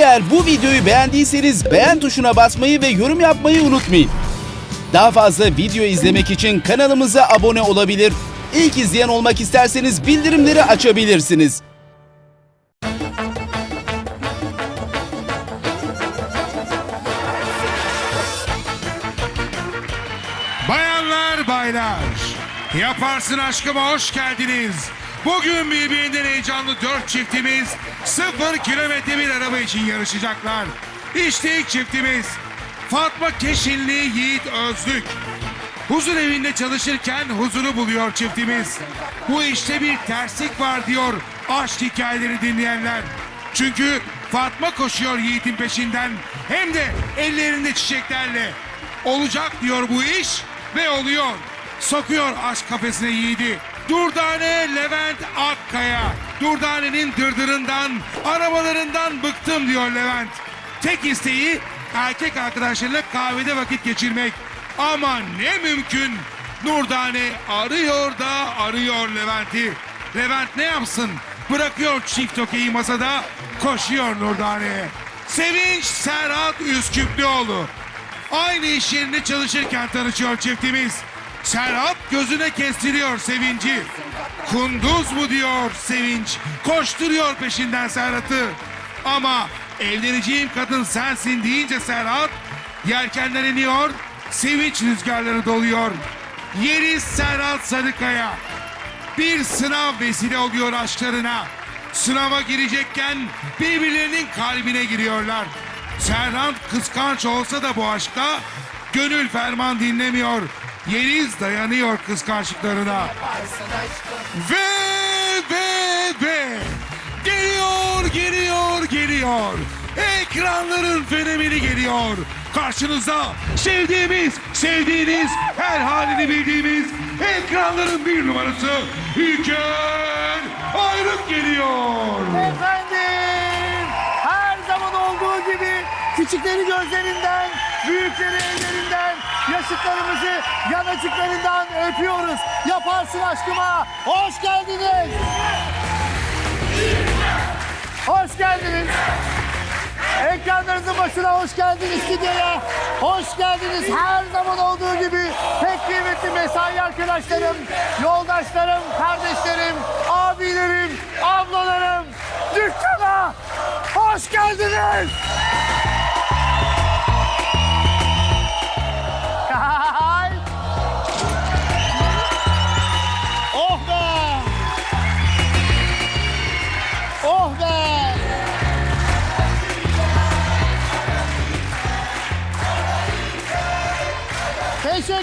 Eğer bu videoyu beğendiyseniz beğen tuşuna basmayı ve yorum yapmayı unutmayın. Daha fazla video izlemek için kanalımıza abone olabilir. İlk izleyen olmak isterseniz bildirimleri açabilirsiniz. Bayanlar baylar, yaparsın aşkıma hoş geldiniz. Bugün birbirinden heyecanlı dört çiftimiz sıfır kilometre bir araba için yarışacaklar. İşte ilk çiftimiz Fatma Keşinli Yiğit Özlük. Huzur evinde çalışırken huzuru buluyor çiftimiz. Bu işte bir terslik var diyor aşk hikayeleri dinleyenler. Çünkü Fatma koşuyor Yiğit'in peşinden hem de ellerinde çiçeklerle. Olacak diyor bu iş ve oluyor. Sokuyor aşk kafesine Yiğit'i. Durdane Levent Akkaya. Durdane'nin dırdırından, arabalarından bıktım diyor Levent. Tek isteği erkek arkadaşlarıyla kahvede vakit geçirmek. Ama ne mümkün. Nurdane arıyor da arıyor Levent'i. Levent ne yapsın? Bırakıyor çift okeyi masada, koşuyor Nurdane'ye. Sevinç Serhat Üsküplüoğlu. Aynı iş yerinde çalışırken tanışıyor çiftimiz. Serhat gözüne kestiriyor Sevinci. Kunduz mu diyor Sevinç. Koşturuyor peşinden Serhat'ı. Ama evleneceğim kadın sensin deyince Serhat yelkenler iniyor. Sevinç rüzgarları doluyor. Yeriz Serhat Sarıkaya. Bir sınav vesile oluyor aşklarına. Sınava girecekken birbirlerinin kalbine giriyorlar. Serhat kıskanç olsa da bu aşka gönül ferman dinlemiyor. Yeliz dayanıyor kıskançlıklarına. Ve ve ve geliyor geliyor geliyor. Ekranların fenomeni geliyor. Karşınızda sevdiğimiz, sevdiğiniz, her halini bildiğimiz ekranların bir numarası Hüker Ayrık geliyor. Efendim, her zaman olduğu gibi küçükleri gözlerinden, büyükleri ellerinden, yaşıtlarımızı yanacıklarından öpüyoruz. Yaparsın aşkıma. Hoş geldiniz. Hoş geldiniz. Ekranlarınızın başına hoş geldiniz stüdyoya. Hoş geldiniz her zaman olduğu gibi. Pek kıymetli mesai arkadaşlarım, yoldaşlarım, kardeşlerim, abilerim, ablalarım. Dükkana hoş geldiniz.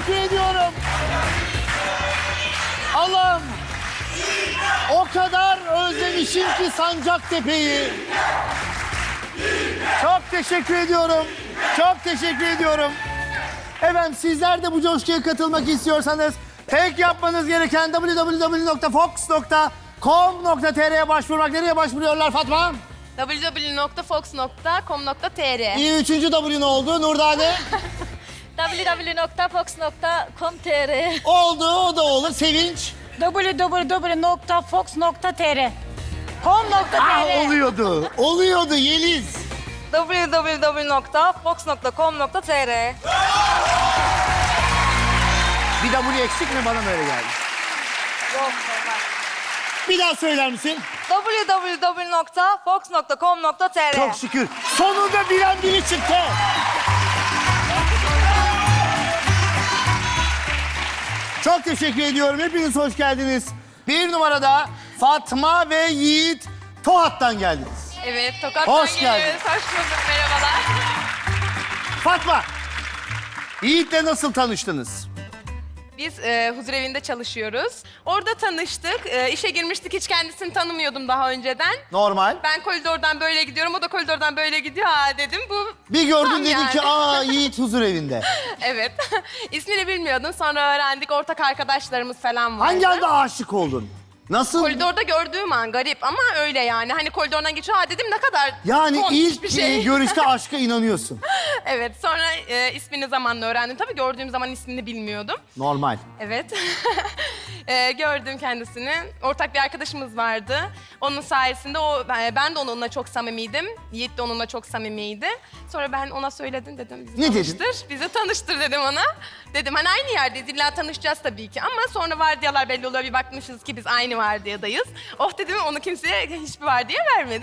Teşekkür ediyorum. Allah'ım o kadar özlemişim ki Sancaktepe'yi. Çok teşekkür ediyorum. Çok teşekkür ediyorum. Efendim sizler de bu coşkuya katılmak istiyorsanız tek yapmanız gereken www.fox.com.tr'ye başvurmak. Nereye başvuruyorlar Fatma? www.fox.com.tr İyi üçüncü W ne oldu Nurdane? www.fox.com.tr oldu o da olur. Sevinç. www.fox.tr Ah com.tr oluyordu. Oluyordu Yeliz. www.fox.com.tr Bir W eksik mi bana mı öyle geldi? Yok Bir daha söyler misin? www.fox.com.tr Çok şükür. Sonunda bilen biri çıktı. Çok teşekkür ediyorum. Hepiniz hoş geldiniz. Bir numarada Fatma ve Yiğit Tohat'tan geldiniz. Evet, Tokat'tan Hoş geliyoruz. geldin. Hoş bulduk, merhabalar. Fatma, Yiğit'le nasıl tanıştınız? Biz e, huzur evinde çalışıyoruz. Orada tanıştık. E, işe girmiştik, hiç kendisini tanımıyordum daha önceden. Normal. Ben koridordan böyle gidiyorum, o da koridordan böyle gidiyor. Ha dedim bu Bir gördün Tam dedin yani. ki aa Yiğit huzur evinde. Evet. İsmini bilmiyordum. Sonra öğrendik. Ortak arkadaşlarımız falan vardı. Hangi anda aşık oldun? Nasıl? Koridorda gördüğüm an garip ama öyle yani. Hani koridordan geçiyor. Ha dedim ne kadar Yani tontiş ilk bir şey. e, görüşte aşka inanıyorsun. evet. Sonra e, ismini zamanla öğrendim. Tabii gördüğüm zaman ismini bilmiyordum. Normal. Evet. Ee, gördüm kendisini. Ortak bir arkadaşımız vardı. Onun sayesinde o ben ben de onunla çok samimiydim. Yiğit de onunla çok samimiydi. Sonra ben ona söyledim dedim bizi Ne dedin? tanıştır. Bizi tanıştır dedim ona. Dedim hani aynı yerdeyiz illa tanışacağız tabii ki ama sonra vardiyalar belli oluyor bir bakmışız ki biz aynı vardiyadayız. Oh dedim onu kimseye hiçbir vardiya vermedim.